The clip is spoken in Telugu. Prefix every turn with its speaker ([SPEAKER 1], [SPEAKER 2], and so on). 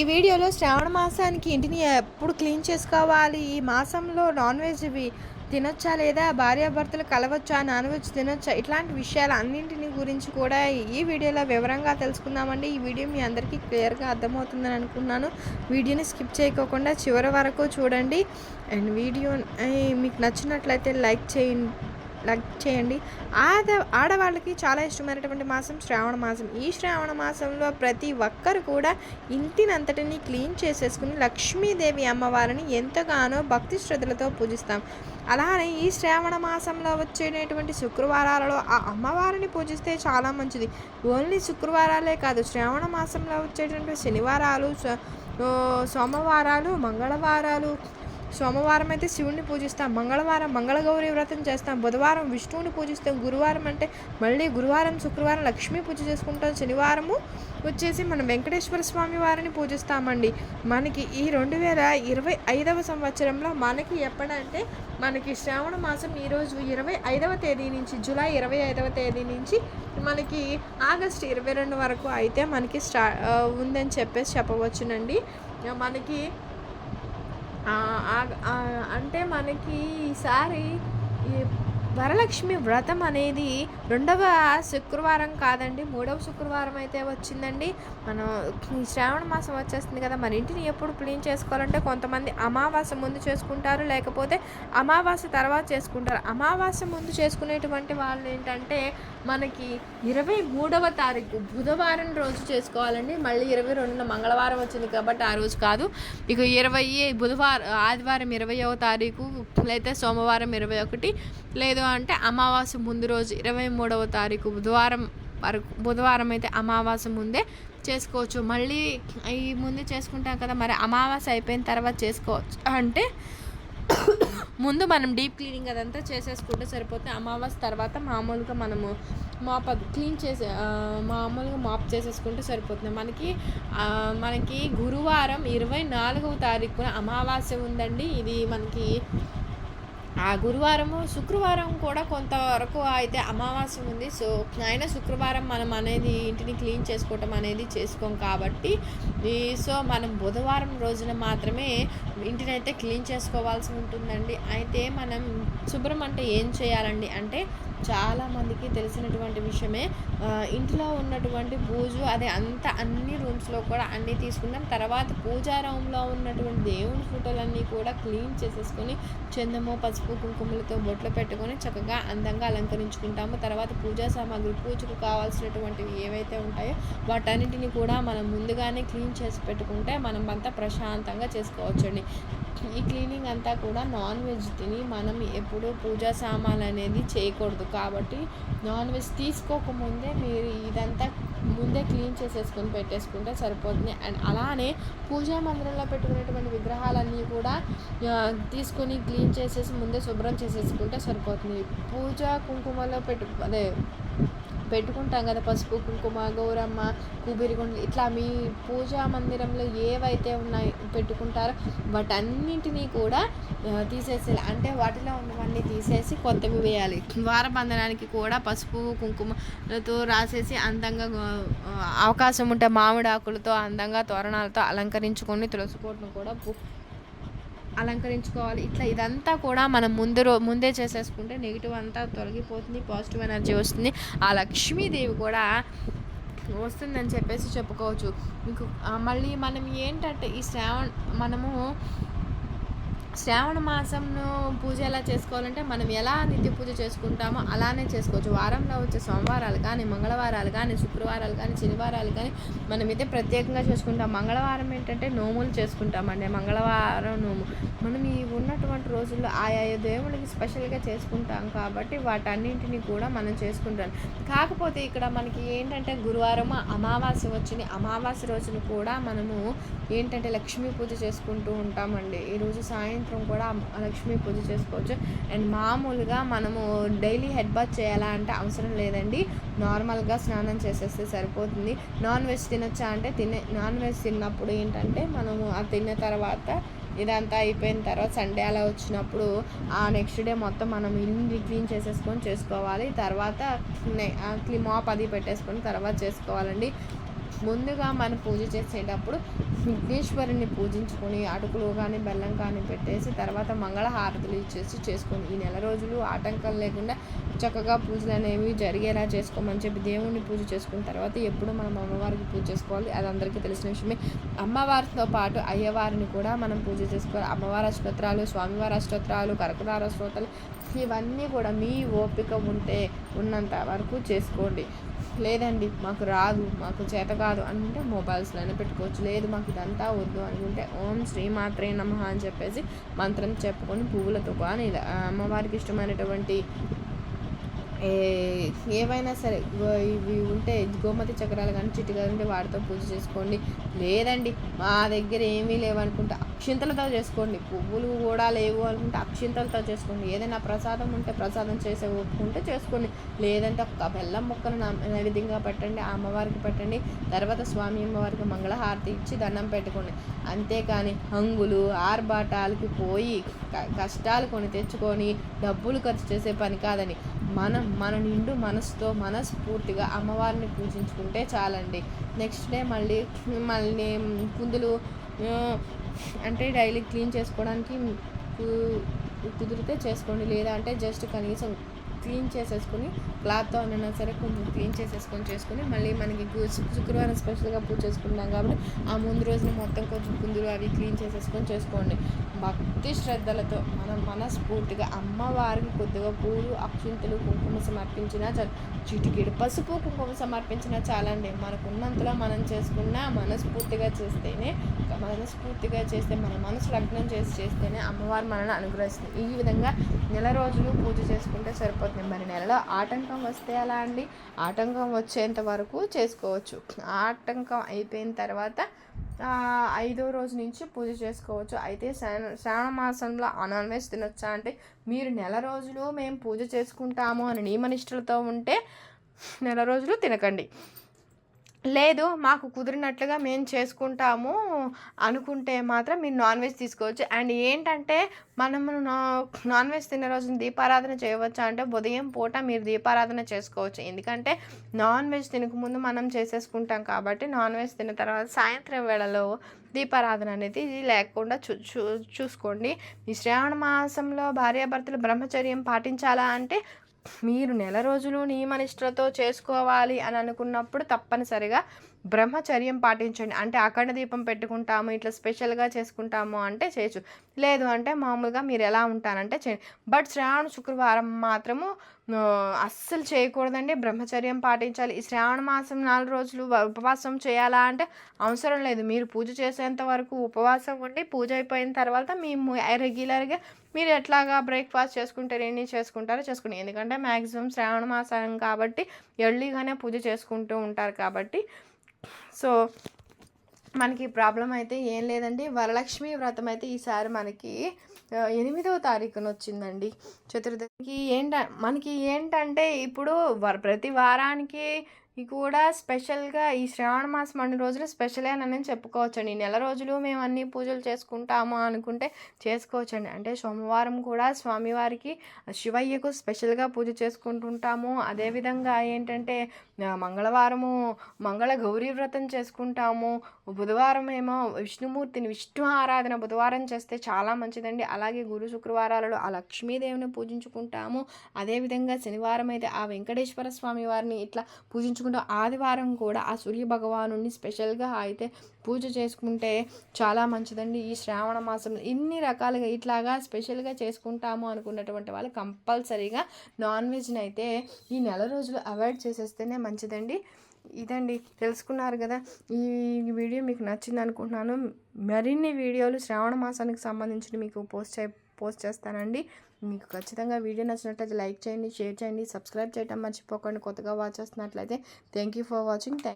[SPEAKER 1] ఈ వీడియోలో శ్రావణ మాసానికి ఇంటిని ఎప్పుడు క్లీన్ చేసుకోవాలి? ఈ మాసంలో నాన్ వెజ్వి తినొచ్చా లేదా? భార్యాభర్తలు కలవచ్చా? నాన్ వెజ్ తినొచ్చా? ఇట్లాంటి విషయాలు అన్నింటిని గురించి కూడా ఈ వీడియోలో వివరంగా తెలుసుకుందామండి. ఈ వీడియో మీ అందరికీ క్లియర్గా అర్థమవుతుందని అనుకున్నాను. వీడియోని స్కిప్ చేయకోకుండా చివరి వరకు చూడండి. అండ్ వీడియో మీకు నచ్చినట్లయితే లైక్ చేయండి. లైక్ చేయండి. ఆడ ఆడవాళ్ళకి చాలా ఇష్టమైనటువంటి మాసం శ్రావణ మాసం. ఈ శ్రావణ మాసంలో ప్రతి ఒక్కరు కూడా ఇంటినంతటిని క్లీన్ చేసేసుకుని లక్ష్మీదేవి అమ్మవారిని ఎంతగానో భక్తి శ్రద్ధలతో పూజిస్తాం. అలానే ఈ శ్రావణ మాసంలో వచ్చేటటువంటి శుక్రవారాలలో ఆ అమ్మవారిని పూజిస్తే చాలా మంచిది. ఓన్లీ శుక్రవారాలే కాదు శ్రావణ మాసంలో వచ్చేటువంటి శనివారాలు సోమవారాలు మంగళవారాలు సోమవారం అయితే శివుణ్ణి పూజిస్తాం మంగళవారం మంగళగౌరి వ్రతం చేస్తాం బుధవారం విష్ణువుని పూజిస్తాం గురువారం అంటే మళ్ళీ గురువారం శుక్రవారం లక్ష్మీ పూజ చేసుకుంటాం శనివారము వచ్చేసి మనం వెంకటేశ్వర స్వామి వారిని పూజిస్తామండి. మనకి ఈ రెండు వేల ఇరవై ఐదవ సంవత్సరంలో మనకి ఎప్పుడంటే మనకి శ్రావణ మాసం ఈరోజు ఇరవై ఐదవ తేదీ నుంచి జూలై ఇరవై ఐదవ తేదీ నుంచి మనకి ఆగస్ట్ ఇరవై రెండు వరకు అయితే మనకి స్టా ఉందని చెప్పేసి చెప్పవచ్చునండి. మనకి అంటే మనకి ఈసారి వరలక్ష్మి వ్రతం అనేది రెండవ శుక్రవారం కాదండి మూడవ శుక్రవారం అయితే వచ్చిందండి. మనం శ్రావణ మాసం వచ్చేస్తుంది కదా మన ఇంటిని ఎప్పుడు క్లీన్ చేసుకోవాలంటే కొంతమంది అమావాస్య ముందు చేసుకుంటారు లేకపోతే అమావాస్య తర్వాత చేసుకుంటారు. అమావాస్య ముందు చేసుకునేటువంటి వాళ్ళు ఏంటంటే మనకి ఇరవై మూడవ తారీఖు బుధవారం రోజు చేసుకోవాలండి. మళ్ళీ ఇరవై రెండున మంగళవారం వచ్చింది కాబట్టి ఆ రోజు కాదు. ఇక ఇరవై బుధవారం ఆదివారం ఇరవయవ తారీఖు లేదా సోమవారం ఇరవై ఒకటి లేదు అంటే అమావాస్య ముందు రోజు ఇరవై మూడవ తారీఖు బుధవారం వరకు బుధవారం అయితే అమావాస్య ముందే చేసుకోవచ్చు. మళ్ళీ ఈ ముందే చేసుకుంటాం కదా మరి అమావాస్య అయిపోయిన తర్వాత చేసుకోవచ్చు. అంటే ముందు మనం డీప్ క్లీనింగ్ అదంతా చేసేసుకుంటే సరిపోతుంది అమావాస్య తర్వాత మామూలుగా మనము మాప్ క్లీన్ చేసే మామూలుగా మాప్ చేసేసుకుంటే సరిపోతుంది. మనకి మనకి గురువారం ఇరవై నాలుగవ తారీఖున అమావాస్య ఉందండి. ఇది మనకి ఆ గురువారము శుక్రవారం కూడా కొంతవరకు అయితే అమావాస్య ఉంది. సో అయినా శుక్రవారం మనం అనేది ఇంటిని క్లీన్ చేసుకోవటం అనేది చేసుకోం కాబట్టి సో మనం బుధవారం రోజున మాత్రమే ఇంటిని అయితే క్లీన్ చేసుకోవాల్సి ఉంటుందండి. అయితే మనం శుభ్రం అంటే ఏం చేయాలండి అంటే చాలామందికి తెలిసినటువంటి విషయమే ఇంట్లో ఉన్నటువంటి పూజ అదే అంత అన్ని రూమ్స్లో కూడా అన్నీ తీసుకున్నాం. తర్వాత పూజా రూమ్లో ఉన్నటువంటి దేవుని ఫోటోలన్నీ కూడా క్లీన్ చేసేసుకొని చందము పసుపు కుంకుమలతో బొట్లు పెట్టుకొని చక్కగా అందంగా అలంకరించుకుంటాము. తర్వాత పూజా సామాగ్రి పూజకు కావాల్సినటువంటివి ఏవైతే ఉంటాయో వాటన్నిటిని కూడా మనం ముందుగానే క్లీన్ చేసి పెట్టుకుంటే మనం అంతా ప్రశాంతంగా చేసుకోవచ్చండి. ఈ క్లీనింగ్ అంతా కూడా నాన్ వెజ్ తిని మనం ఎప్పుడూ పూజా సామాన్లు అనేది చేయకూడదు. కాబట్టి నాన్ వెజ్ తీసుకోకముందే మీరు ఇదంతా ముందే క్లీన్ చేసేసుకొని పెట్టేసుకుంటే సరిపోతుంది. అండ్ అలానే పూజా మందిరంలో పెట్టుకునేటువంటి విగ్రహాలన్నీ కూడా తీసుకొని క్లీన్ చేసేసి ముందే శుభ్రం చేసేసుకుంటే సరిపోతుంది. పూజ కుంకుమలో పెట్టు అదే పెట్టుకుంటాం కదా పసుపు కుంకుమ గౌరమ్మ కుబిరిగుండ్లు ఇట్లా మీ పూజా మందిరంలో ఏవైతే ఉన్నాయి పెట్టుకుంటారో వాటన్నింటినీ కూడా తీసేసి అంటే వాటిలో ఉన్నవన్నీ తీసేసి కొత్తవి వేయాలి. వారబంధనానికి కూడా పసుపు కుంకుమలతో రాసేసి అందంగా అవకాశం ఉంటే మామిడాకులతో అందంగా తోరణాలతో అలంకరించుకొని తులసి కోటను కూడా అలంకరించుకోవాలి. ఇట్లా ఇదంతా కూడా మనం ముందు రో ముందే చేసేసుకుంటే నెగిటివ్ అంతా తొలగిపోతుంది పాజిటివ్ ఎనర్జీ వస్తుంది. ఆ లక్ష్మీదేవి కూడా వస్తుందని చెప్పేసి చెప్పుకోవచ్చు. మీకు మళ్ళీ మనం ఏంటంటే ఈ శ్రావణ మనము శ్రావణ మాసంను పూజ ఎలా చేసుకోవాలంటే మనం ఎలా నిత్య పూజ చేసుకుంటామో అలానే చేసుకోవచ్చు. వారంలో వచ్చే సోమవారాలు కానీ మంగళవారాలు కానీ శుక్రవారాలు కానీ శనివారాలు కానీ మనమైతే ప్రత్యేకంగా చేసుకుంటాం. మంగళవారం ఏంటంటే నోములు చేసుకుంటామండి. మంగళవారం నోము. మనం ఈ ఉన్నటువంటి రోజుల్లో ఆయా దేవుళ్ళకి స్పెషల్గా చేసుకుంటాం కాబట్టి వాటన్నింటినీ కూడా మనం చేసుకుంటాం. కాకపోతే ఇక్కడ మనకి ఏంటంటే గురువారం అమావాస్య వచ్చింది. అమావాస్య రోజున కూడా మనము ఏంటంటే లక్ష్మీ పూజ చేసుకుంటూ ఉంటామండి. ఈరోజు సాయంత్రం సాయంత్రం కూడా లక్ష్మీ పూజ చేసుకోవచ్చు. అండ్ మామూలుగా మనము డైలీ హెడ్ బాత్ చేయాలా అంటే అవసరం లేదండి. నార్మల్గా స్నానం చేసేస్తే సరిపోతుంది. నాన్ వెజ్ తినొచ్చా అంటే తినే నాన్ వెజ్ తిన్నప్పుడు ఏంటంటే మనము అది తిన్న తర్వాత ఇదంతా అయిపోయిన తర్వాత సండే అలా వచ్చినప్పుడు ఆ నెక్స్ట్ డే మొత్తం మనం ఇల్లు క్లీన్ చేసేసుకొని చేసుకోవాలి. తర్వాత క్లీ మాప్ అది పెట్టేసుకొని తర్వాత చేసుకోవాలండి. ముందుగా మనం పూజ చేసేటప్పుడు విఘ్నేశ్వరుని పూజించుకొని అటుకులు కానీ బెల్లం కానీ పెట్టేసి తర్వాత మంగళ హారతులు ఇచ్చేసి చేసుకొని ఈ నెల రోజులు ఆటంకం లేకుండా చక్కగా పూజలు అనేవి జరిగేలా చేసుకోమని చెప్పి దేవుణ్ణి పూజ చేసుకున్న తర్వాత ఎప్పుడు మనం అమ్మవారికి పూజ చేసుకోవాలి అది అందరికీ తెలిసిన విషయమే. అమ్మవారితో పాటు అయ్యవారిని కూడా మనం పూజ చేసుకోవాలి. అమ్మవారి అష్టోత్తరాలు స్వామివారి అష్టోత్తరాలు కరకుడార స్తోత్రాలు ఇవన్నీ కూడా మీ ఓపిక ఉంటే ఉన్నంత వరకు చేసుకోండి. లేదండి మాకు రాదు మాకు చేత కాదు అనుకుంటే మొబైల్స్లోనే పెట్టుకోవచ్చు. లేదు మాకు ఇదంతా వద్దు అనుకుంటే ఓం శ్రీమాత్రే నమ అని చెప్పేసి మంత్రం చెప్పుకొని పువ్వులతో కానీ అమ్మవారికి ఇష్టమైనటువంటి ఏ ఏవైనా సరే ఇవి ఉంటే గోమతి చక్రాలు కానీ చిట్టుగా ఉంటే వాటితో పూజ చేసుకోండి. లేదండి మా దగ్గర ఏమీ లేవనుకుంటా. అక్షింతలతో చేసుకోండి. పువ్వులు కూడా లేవు అనుకుంటే అక్షింతలతో చేసుకోండి. ఏదైనా ప్రసాదం ఉంటే ప్రసాదం చేసే ఒప్పుకుంటే చేసుకోండి. లేదంటే ఒక బెల్లం ముక్కను నైవేద్యంగా పెట్టండి అమ్మవారికి పెట్టండి. తర్వాత స్వామి అమ్మవారికి మంగళహారతి ఇచ్చి దండం పెట్టుకోండి. అంతేకాని హంగులు ఆర్భాటాలకి పోయి క- కష్టాలు కొని తెచ్చుకొని డబ్బులు ఖర్చు చేసే పని కాదని మనం మన నిండు మనసుతో మనస్ఫూర్తిగా అమ్మవారిని పూజించుకుంటే చాలండి. నెక్స్ట్ డే మళ్ళీ మళ్ళీ కుందులు అంటే డైలీ క్లీన్ చేసుకోవడానికి కుదిరితే చేసుకోండి. లేదా అంటే జస్ట్ కనీసం క్లీన్ చేసేసుకొని క్లాత్తో అన్నా సరే కొంచెం క్లీన్ చేసేసుకొని చేసుకొని మళ్ళీ మనకి శుక్రవారం స్పెషల్గా పూజ చేసుకుంటాం కాబట్టి ఆ ముందు రోజున మొత్తం కొంచెం కుందులు అవి క్లీన్ చేసేసుకొని చేసుకోండి. భక్తి శ్రద్ధలతో మనం మనస్ఫూర్తిగా అమ్మవారికి కొద్దిగా పూలు అక్షింతలు కుంకుమ సమర్పించినా చాలు. చిటికెడు పసుపు కుంకుమ సమర్పించినా చాలండి. మనకున్నంతలో మనం చేసుకున్న మనస్ఫూర్తిగా చేస్తేనే మనస్ఫూర్తిగా చేస్తే మన మనసు లగ్నం చేసి చేస్తేనే అమ్మవారు మనల్ని అనుగ్రహిస్తుంది. ఈ విధంగా నెల రోజులు పూజ చేసుకుంటే సరిపోతుంది. మరి నెలలో ఆటంకం వస్తే ఎలా అండి? ఆటంకం వచ్చేంత వరకు చేసుకోవచ్చు. ఆటంకం అయిపోయిన తర్వాత ఐదో రోజు నుంచి పూజ చేసుకోవచ్చు. అయితే శ్రావణ శ్రావణ మాసంలో నాన్ వెజ్ తినొచ్చా అంటే మీరు నెల రోజులు మేము పూజ చేసుకుంటాము అని నియమనిష్టలతో ఉంటే నెల రోజులు తినకండి. లేదు మాకు కుదిరినట్లుగా మేము చేసుకుంటాము అనుకుంటే మాత్రం మీరు నాన్ వెజ్ తీసుకోవచ్చు. అండ్ ఏంటంటే మనము నా- నాన్ వెజ్ తినే రోజున దీపారాధన చేయవచ్చా అంటే ఉదయం పూట మీరు దీపారాధన చేసుకోవచ్చు. ఎందుకంటే నాన్ వెజ్ తినకముందు మనం చేసేసుకుంటాం కాబట్టి నాన్ వెజ్ తిన్న తర్వాత సాయంత్రం వేళలో దీపారాధన అనేది లేకుండా చూ చూ చూసుకోండి. ఈ శ్రావణ మాసంలో భార్యాభర్తలు బ్రహ్మచర్యం పాటించాలా అంటే మీరు నెల రోజులు నియమనిష్టలతో చేసుకోవాలి అని అనుకున్నప్పుడు తప్పనిసరిగా బ్రహ్మచర్యం పాటించండి. అంటే అఖండ దీపం పెట్టుకుంటాము ఇట్లా స్పెషల్గా చేసుకుంటాము అంటే చేయొచ్చు. లేదు అంటే మామూలుగా మీరు ఎలా ఉంటారంటే చేయండి. బట్ శ్రావణ శుక్రవారం మాత్రము అస్సలు చేయకూడదండి. బ్రహ్మచర్యం పాటించాలి. ఈ శ్రావణ మాసం నాలుగు రోజులు ఉపవాసం చేయాలా అంటే అవసరం లేదు. మీరు పూజ చేసేంత వరకు ఉపవాసం ఉండి పూజ అయిపోయిన తర్వాత మేము రెగ్యులర్గా మీరు ఎట్లాగా బ్రేక్ఫాస్ట్ చేసుకుంటారు ఎన్ని చేసుకుంటారో చేసుకోండి ఎందుకంటే మ్యాక్సిమం శ్రావణ మాసం కాబట్టి ఎర్లీగానే పూజ చేసుకుంటూ ఉంటారు కాబట్టి. సో మనకి ప్రాబ్లం అయితే ఏం లేదండి. వరలక్ష్మి వ్రతం అయితే ఈసారి మనకి ఎనిమిదవ తారీఖున వచ్చిందండి. చతుర్దశికి ఏంట మనకి ఏంటంటే ఇప్పుడు వర ప్రతి వారానికి కూడా స్పెషల్గా ఈ శ్రావణ మాసం అన్ని రోజులు స్పెషలేనని చెప్పుకోవచ్చండి. నెల రోజులు మేము అన్ని పూజలు చేసుకుంటాము అనుకుంటే చేసుకోవచ్చండి. అంటే సోమవారం కూడా స్వామివారికి శివయ్యకు స్పెషల్గా పూజ చేసుకుంటుంటాము. అదేవిధంగా ఏంటంటే మంగళవారము మంగళ గౌరీ వ్రతం చేసుకుంటాము. బుధవారం ఏమో విష్ణుమూర్తిని విష్ణు ఆరాధన బుధవారం చేస్తే చాలా మంచిదండి. అలాగే గురు శుక్రవారాలలో ఆ లక్ష్మీదేవిని పూజించుకుంటాము. అదేవిధంగా శనివారం అయితే ఆ వెంకటేశ్వర స్వామి వారిని ఇట్లా పూజించుకుంటాం ఆదివారం కూడా ఆ సూర్య భగవాను స్పెషల్గా అయితే పూజ చేసుకుంటే చాలా మంచిదండి. ఈ శ్రావణ మాసంలో ఇన్ని రకాలుగా ఇట్లాగా స్పెషల్గా చేసుకుంటాము అనుకున్నటువంటి వాళ్ళు కంపల్సరీగా నాన్ వెజ్ని అయితే ఈ నెల రోజులు అవాయిడ్ చేసేస్తేనే మంచిదండి. ఇదండి తెలుసుకున్నారు కదా. ఈ వీడియో మీకు నచ్చింది అనుకుంటున్నాను మరిన్ని వీడియోలు శ్రావణ మాసానికి సంబంధించి మీకు పోస్ట్ చే పోస్ట్ చేస్తానండి. మీకు ఖచ్చితంగా వీడియో నచ్చినట్లయితే లైక్ చేయండి షేర్ చేయండి సబ్స్క్రైబ్ చేయడం మర్చిపోకండి. కొత్తగా వాచ్ చేస్తున్నట్లయితే thank you for watching thank